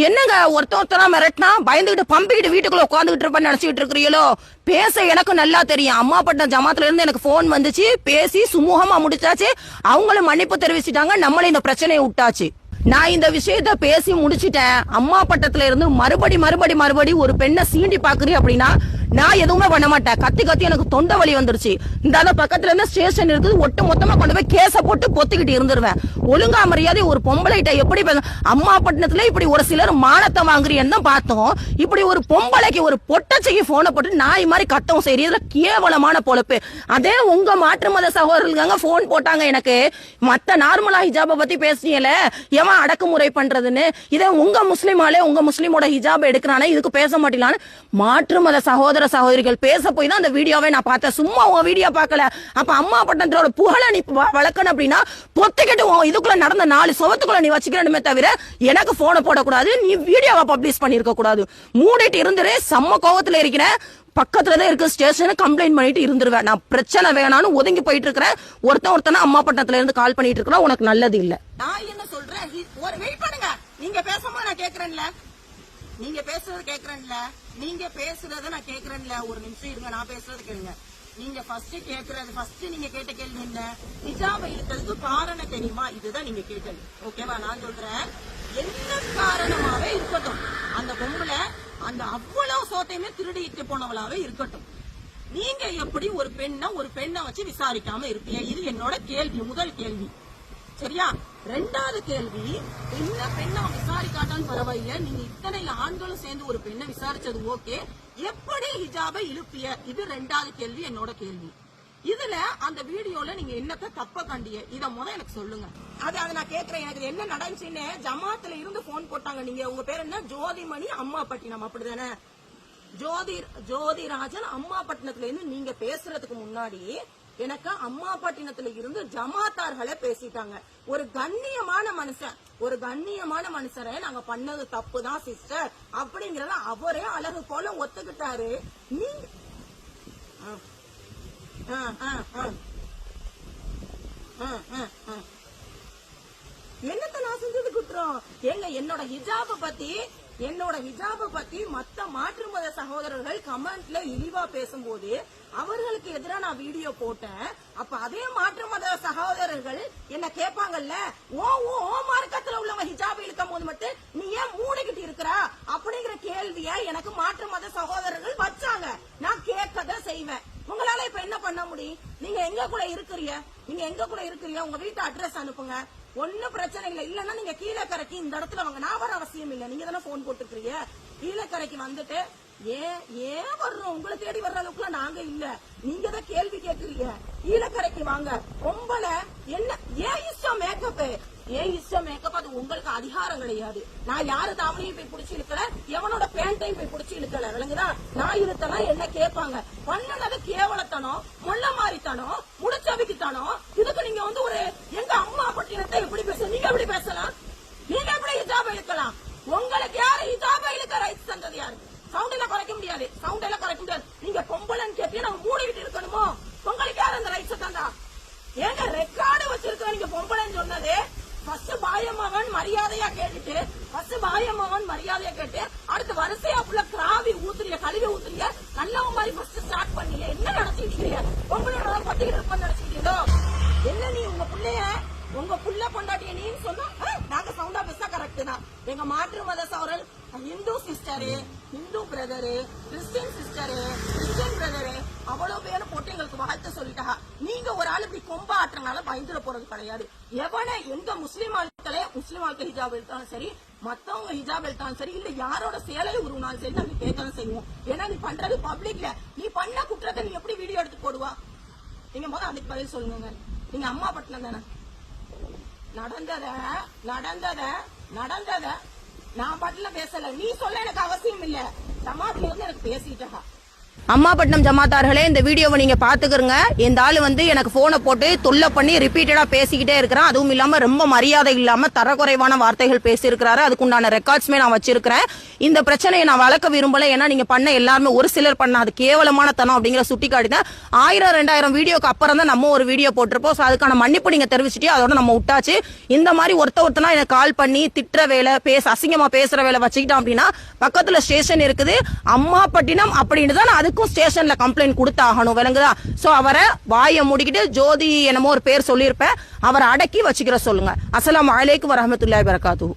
என்னங்க ஒருத்த ஒருத்தரா மிரட்டினா பயந்துகிட்டு பம்பிக்கிட்டு வீட்டுக்குள்ள உட்காந்துக்கிட்டு இருப்பேன்னு நினைச்சிட்டு இருக்கிறீங்களோ? பேச எனக்கு நல்லா தெரியும். அம்மா பட்டம் ஜமாத்துல இருந்து எனக்கு போன் வந்துச்சு. பேசி சுமூகமா முடிச்சாச்சு. அவங்களும் மன்னிப்பு தெரிவிச்சிட்டாங்க. நம்மளும் இந்த பிரச்சனையை விட்டாச்சு. நான் இந்த விஷயத்த பேசி முடிச்சிட்டேன். அம்மா பட்டத்துல இருந்து மறுபடி மறுபடி மறுபடி ஒரு பெண்ணை சீண்டி பாக்குறீ அப்படின்னா நான் எதுவுமே பண்ண மாட்டேன். கத்தி கத்தி எனக்கு தொண்டை வலி வந்துருச்சு. இந்த பக்கத்துல இருந்து ஸ்டேஷன் இருக்குது. ஒட்டு மொத்தமா கொண்டு போய் கேஸ போட்டு பொத்துக்கிட்டு இருந்துருவேன். ஒழுங்கா மரியாதை ஒரு பொம்பளைகிட்ட எப்படி அம்மா பட்டினத்துல இப்படி ஒரு சிலர் மானத்தை வாங்குறீன்னு தான் பார்த்தோம். இப்படி ஒரு பொம்பளைக்கு ஒரு பொட்டச்சைக்கு போனை போட்டு நாய் மாதிரி கத்தவும் சரி இதுல கேவலமான பொழப்பு. அதே உங்க மாற்று மத சகோதரர்களுக்காக போன் போட்டாங்க எனக்கு. மத்த நார்மலா ஹிஜாபை பத்தி பேசுனீங்கல்ல? எவன் அடக்குமுறை பண்றதுன்னு? இதே உங்க முஸ்லீமாலே உங்க முஸ்லீமோட ஹிஜாப் எடுக்கிறானே இதுக்கு பேச மாட்டீங்களான்னு மாற்று மத சகோதர சகோதரிகள் பேச போய் தான் அந்த வீடியோவை நான் பார்த்தேன். சும்மா உன் வீடியோ பார்க்கல. அப்ப அம்மா பட்டணத்தோட புகழ நீ வ- வளர்க்கணும் அப்படின்னா பொத்திக்கிட்டு உன் இதுக்குள்ள நடந்த நாலு சுவத்துக்குள்ள நீ வச்சுக்கணுமே தவிர எனக்கு போனை போடக்கூடாது. நீ வீடியோவை பப்ளிஷ் பண்ணிருக்க கூடாது. மூடிட்டு இருந்துரு. செம்ம கோவத்துல இருக்கிறேன் பக்கத்துல தான் இருக்க ஸ்டேஷன் கம்ப்ளைண்ட் பண்ணிட்டு இருந்துருவேன். நான் பிரச்சனை வேணாம்னு ஒதுங்கி போயிட்டு இருக்கிறேன். ஒருத்தன் ஒருத்தன அம்மா பட்டணத்துல இருந்து கால் பண்ணிட்டு இருக்கிறேன். உனக்கு நல்லது இல்ல. நான் என்ன சொல்றேன்? ஒரு வெயிட் பண்ணுங்க. நீங்க பேசும்போது நான் கேக்குறேன்ல. நீங்க பேசுறது கேக்குறேன்ல. நீங்க பேசுறத நான் கேக்குறேன்ல. ஒரு நிமிஷம் இருங்க நான் பேசுறது கேளுங்க. நீங்க ஃபர்ஸ்ட் கேக்குறது ஃபர்ஸ்ட் நீங்க கேட்ட கேள்வி என்ன? ஹிஜாபை இழுத்ததுக்கு காரணம் தெரியுமா? இதுதான் நீங்க கேட்டது ஓகேவா நான் சொல்றேன். என்ன காரணமாவே இருக்கட்டும். அந்த பொம்பளை அந்த அவ்வளவு சோத்தையுமே திருடிட்டு போனவளாவே இருக்கட்டும். நீங்க எப்படி ஒரு பெண்ணை ஒரு பெண்ணை வச்சு விசாரிக்காம இருப்பீங்க? இது என்னோட கேள்வி முதல் கேள்வி. சரியா? ரெண்டாவது கேள்வி என்ன பெண்ணை விசாரிக்காட்டான்னு பரவாயில்ல. நீங்க இத்தனை ஆண்களும் சேர்ந்து ஒரு பெண்ணை விசாரிச்சது ஓகே. எப்படி ஹிஜாபை இழுப்பிய? இது ரெண்டாவது கேள்வி என்னோட கேள்வி. இதுல அந்த வீடியோல நீங்க என்னத்த தப்ப கண்டிய? இத முத எனக்கு சொல்லுங்க. அது அதை நான் கேக்குறேன். எனக்கு என்ன நடந்துச்சுன்னு ஜமாத்துல இருந்து போன் போட்டாங்க. நீங்க உங்க பேர் என்ன? ஜோதிமணி அம்மா பட்டினம் அப்படிதானே? ஜோதி ஜோதிராஜன் அம்மாபட்டினத்துல இருந்து நீங்க பேசுறதுக்கு முன்னாடி எனக்கு அம்மா பட்டினத்துல இருந்து ஜமாத்தார்களே பேசிட்டாங்க. ஒரு கண்ணியமான மனுஷன் ஒரு கண்ணியமான மனுஷரை நாங்க பண்ணது தப்பு தான் சிஸ்டர் அப்படிங்கறத அவரே அழகு போல ஒத்துக்கிட்டாரு. நீங்க என்னத்த நான் செஞ்சது குற்றம்? ஏங்க என்னோட ஹிஜாப பத்தி என்னோட ஹிஜாப பத்தி மத்த மாற்று மத சகோதரர்கள் கமெண்ட்ல இழிவா பேசும்போது அவர்களுக்கு எதிராக நான் வீடியோ போட்டேன். அப்ப அதே மாற்று மத சகோதரர்கள் என்ன கேட்பாங்கல்ல? ஓ ஓ ஓ மார்க்கத்துல உள்ளவங்க ஹிஜாப் இழுக்கும் போது மட்டும் நீ ஏன் மூடிக்கிட்டு இருக்கிறா? அப்படிங்கிற கேள்விய எனக்கு மாற்று மத சகோதரர்கள் வச்சாங்க. நான் கேட்கதான் செய்வேன். உங்களால இப்ப என்ன பண்ண முடியும்? நீங்க எங்க கூட இருக்கிறீங்க? நீங்க எங்க கூட இருக்கிறீங்க? உங்க வீட்டு அட்ரஸ் அனுப்புங்க. ஒன்னும் பிரச்சனை இல்ல. இல்லன்னா நீங்க கீழக்கரைக்கு இந்த இடத்துல வாங்க. நான் வர அவசியம் இல்ல. நீங்க தானே போன் போட்டுக்கிறீங்க? கீழக்கரைக்கு வந்துட்டு ஏன் ஏன் வர்றோம்? உங்களை தேடி வர்ற அளவுக்குலாம் நாங்க இல்ல. நீங்க தான் கேள்வி கேட்கறீங்க. கீழக்கரைக்கு வாங்க. பொம்பளை என்ன? ஏன் இஷ்டம் மேக்கப் ஏன் இஷ்டம் மேக்கப் அது உங்களுக்கு அதிகாரம் கிடையாது. நான் யாரு தாவணியும் போய் பிடிச்சி இழுக்கல? எவனோட பேண்டையும் போய் பிடிச்சி இழுக்கல? விளங்குதா? நான் இழுத்தனா என்ன கேட்பாங்க? பண்ணனது கேவலத்தனம் முள்ள மாறித்தனம் முடிச்சவிக்குத்தனம் இதுக்கு நீங்க வந்து ஒரு எங்க அம்மா பட்டினத்தை எப்படி பேச நீங்க எப்படி பேசலாம் நீங்க எப்படி ஹிஜாப இழுக்கலாம் உங்களுக்கு யாரு? ஹிஜாப இழுக்க ரைட் தந்தது யாரு? சவுண்ட் எல்லாம் குறைக்க முடியாது. சவுண்ட் எல்லாம் குறைக்க முடியாது. நீங்க பொம்பளைன்னு கேட்டு நம்ம மூடிக்கிட்டு இருக்கணுமோ? உங்களுக்கு யாரு அந்த ரைட்ஸ் தந்தா ஏங்க ரெக்கார்டு வச்சிருக்க நீங்க பொம்பளைன்னு சொன்னது ஃபர்ஸ்ட் பாயம்மாவன் மரியாதையா கேட்டுட்டு ஃபர்ஸ்ட் பாயம்மவன் மரியாதையா கேட்டு அடுத்து வரிசையா புள்ள கிராவி ஊத்துறிய கழுவி ஊத்துறீங்க நல்லவன் மாதிரி ஃபர்ஸ்ட் ஸ்டார்ட் பண்ணீங்க. என்ன நினைச்சிட்டு இருக்கீங்க பொம்பளையோட பத்திக்கிட்டு இருப்பான்னு நினைச்சிட்டீங்களோ என்ன நீ உங்க பிள்ளைய உங்க புள்ள கொண்டாட்டிய நீன்னு சொன்னா தான் எங்க மாற்று மத several Hindu sister Hindu brother Christian sister Christian brother அவ்வளவு பேரும் போட்டு எங்களுக்கு வாழ்த்து சொல்லிட்டாங்க நீங்க ஒரு ஆள் இப்படி கொம்ப ஆட்டுறனால பயந்துட போறது கிடையாது. எவனை எங்க முஸ்லீம் ஆட்களே முஸ்லீம் ஆட்கள் ஹிஜாப் எடுத்தாலும் சரி மத்தவங்க ஹிஜாப் எடுத்தாலும் சரி இல்ல யாரோட சேலை உருவினாலும் சரி நாங்க கேட்கலாம் செய்வோம். ஏன்னா நீ பண்றது பப்ளிக்ல நீ பண்ண குற்றத்தை நீ எப்படி வீடியோ எடுத்து போடுவா? நீங்க முதல்ல அதுக்கு பதில் சொல்லுங்க. நீங்க அம்மா பட்டினம் தானே? நடந்தத நடந்தத நடந்தத நான் பாட்டுல பேசல. நீ சொல்ல எனக்கு அவசியம் இல்ல ஜமாத்ல இருந்து எனக்கு பேசிட்டா அம்மாபட்டினம் ஜமாத்தார்களே இந்த வீடியோவை நீங்க பாத்துக்கிறங்க இந்த ஆள் வந்து எனக்கு போனை போட்டு தொல்லை பண்ணி ரிப்பீட்டடா பேசிக்கிட்டே இருக்கிறான். அதுவும் இல்லாம ரொம்ப மரியாதை இல்லாம தரக்குறைவான வார்த்தைகள் பேசியிருக்கிறாரு. அதுக்குண்டான ரெக்கார்ட்ஸ்மே நான் வச்சிருக்கிறேன். இந்த பிரச்சனையை நான் வளர்க்க விரும்பல. ஏன்னா நீங்க பண்ண எல்லாருமே ஒரு சிலர் பண்ண அது கேவலமான தனம் அப்படிங்கிற சுட்டி காட்டினேன் ஆயிரம் ரெண்டாயிரம் வீடியோக்கு அப்புறம் தான் நம்ம ஒரு வீடியோ போட்டிருப்போம். ஸோ அதுக்கான மன்னிப்பு நீங்க தெரிவிச்சிட்டே அதோட நம்ம விட்டாச்சு. இந்த மாதிரி ஒருத்த ஒருத்தனா எனக்கு கால் பண்ணி திட்டுற வேலை பேச அசிங்கமா பேசுற வேலை வச்சுக்கிட்டோம் அப்படின்னா பக்கத்துல ஸ்டேஷன் இருக்குது. அம்மாப்பட்டினம் அப்படின்னு தான் நான் எல்லாருக்கும் ஸ்டேஷன்ல கம்ப்ளைண்ட் கொடுத்தாகணும் விளங்குதா? சோ அவரை வாயை மூடிக்கிட்டு ஜோதி என்னமோ ஒரு பேர் சொல்லியிருப்பேன். அவரை அடக்கி வச்சுக்கிற சொல்லுங்க. அஸ்ஸலாமு அலைக்கு வரஹ்மத்துல்லாஹி வரகாத்துஹு